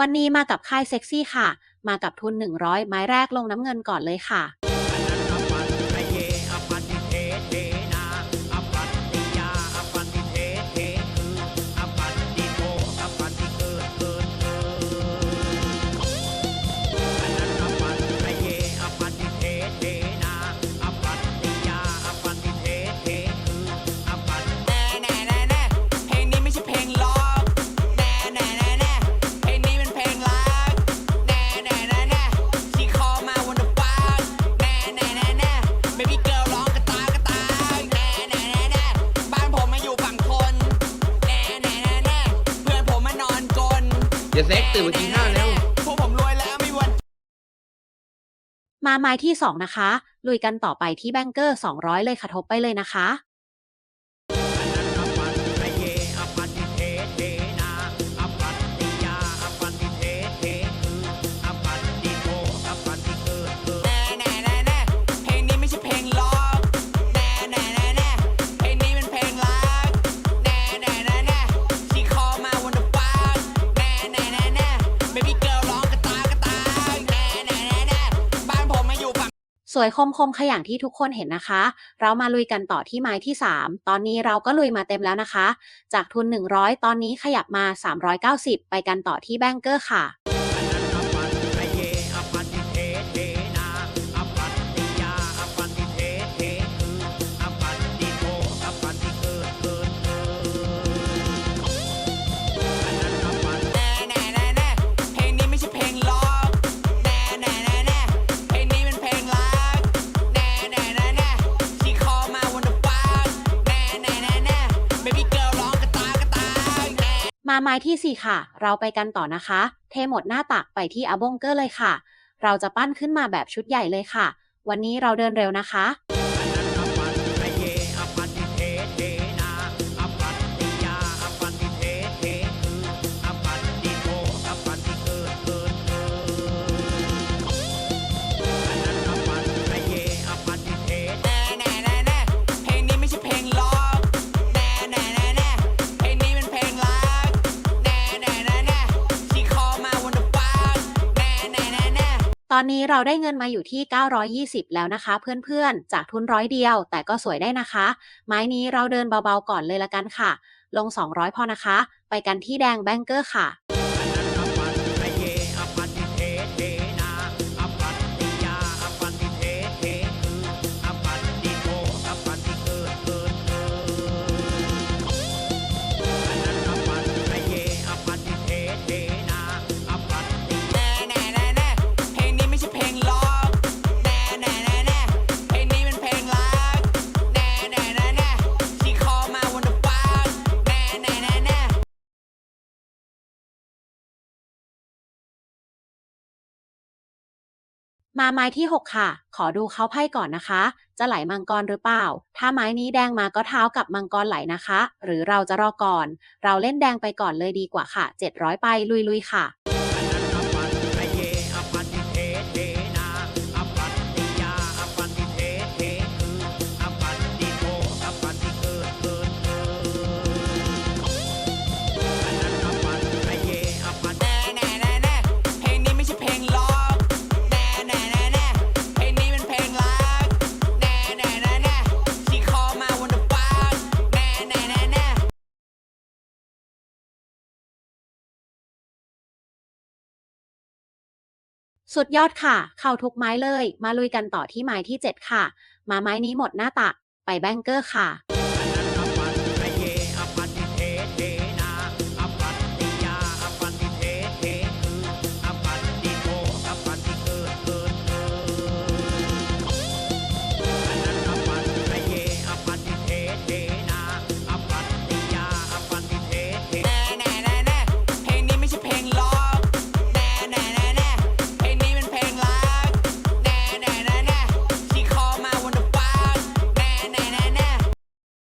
วันนี้มากับค่ายเซ็กซี่ค่ะ มากับทุน 100 ไม้แรกลงน้ำเงินก่อนเลยค่ะ เดี๋ยวเซ็กตื่นมากินข้าวแล้วพวกผมรวยแล้วไม่วันมาไม้ที่ 2 นะคะ ลุยกันต่อไปที่แบงเกอร์ 200 เลยค่ะทบไปเลยนะคะ สวยคมคมขอย่างที่ทุกคนเห็นนะคะ เรามาลุยกันต่อที่ไม้ที่ 3 ตอนนี้เราก็ลุยมาเต็มแล้วนะคะ จากทุน 100 ตอนนี้ขยับมา 390 ไปกันต่อที่แบงเกอร์ค่ะ มาไม้ที่ 4 ค่ะ เราไปกันต่อนะคะ เทหมดหน้าตักไปที่อาบงเกอร์เลยค่ะ เราจะปั้นขึ้นมาแบบชุดใหญ่เลยค่ะ วันนี้เราเดินเร็วนะคะ ตอนนี้เราได้เงินมาอยู่ที่ 920 แล้วนะคะ เพื่อนๆ จากทุนร้อยเดียว แต่ก็สวยได้นะคะ ไม้นี้เราเดินเบาๆก่อนเลยละกันค่ะ ลง 200 พอนะคะ ไปกันที่แดงแบงเกอร์ค่ะ มาไม้ที่ 6 ค่ะ ขอดูเขาไพ่ก่อนนะคะ จะไหลมังกรหรือเปล่า ถ้าไม้นี้แดงมาก็เท้ากับมังกรไหลนะคะ หรือเราจะรอก่อน เราเล่นแดงไปก่อนเลยดีกว่าค่ะ 700 ไปลุยๆค่ะ สุดยอดค่ะ เข้าทุกไม้เลย มาลุยกันต่อที่ไม้ที่ 7 ค่ะ มาไม้นี้หมดหน้าตัก ไปแบงเกอร์ค่ะ